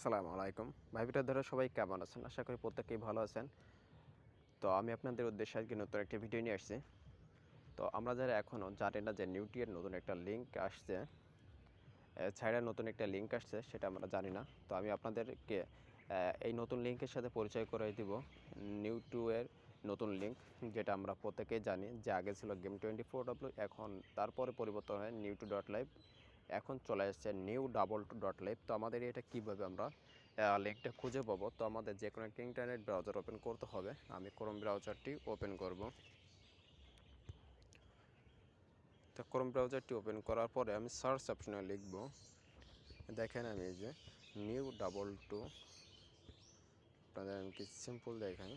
আসসালামু আলাইকুম। ভাই ধরে সবাই কেমন আছেন? আশা করি প্রত্যেকেই ভালো আছেন। তো আমি আপনাদের উদ্দেশ্যে আজকে নতুন একটা ভিডিও নিয়ে আসছি। তো আমরা যারা এখনও জানি না যে নিউটিয়ের নতুন একটা লিঙ্ক আসছে ছাড়া নতুন একটা লিঙ্ক আসছে, সেটা আমরা জানি না। তো আমি আপনাদেরকে এই নতুন লিঙ্কের সাথে পরিচয় করে দিব। নিউটুয়ের নতুন লিঙ্ক যেটা আমরা প্রত্যেকেই জানি যে আগে ছিল গেম টোয়েন্টি ফোর ডাব্লিউ এখন তারপরে পরিবর্তন হয় নিউ টু ডট লাইভ এখন চলে আসছে নিউ ডাবল ডট লাইভ তো আমাদের এটা কীভাবে আমরা লিঙ্কটা খুঁজে পাবো? তো আমাদের যে কোনো একটা ইন্টারনেট ব্রাউজার ওপেন করতে হবে। আমি ক্রোম ব্রাউজারটি ওপেন করব। তো ক্রোম ব্রাউজারটি ওপেন করার পরে আমি সার্চ অপশনে লিখব। দেখেন আমি যে নিউ ডাবল টু আপনাদের আমি কি সিম্পল দেখাই।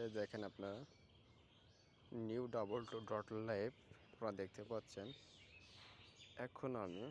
এই দেখেন আপনারা new double two dot live আপনারা দেখতে পাচ্ছেন। এখন আমি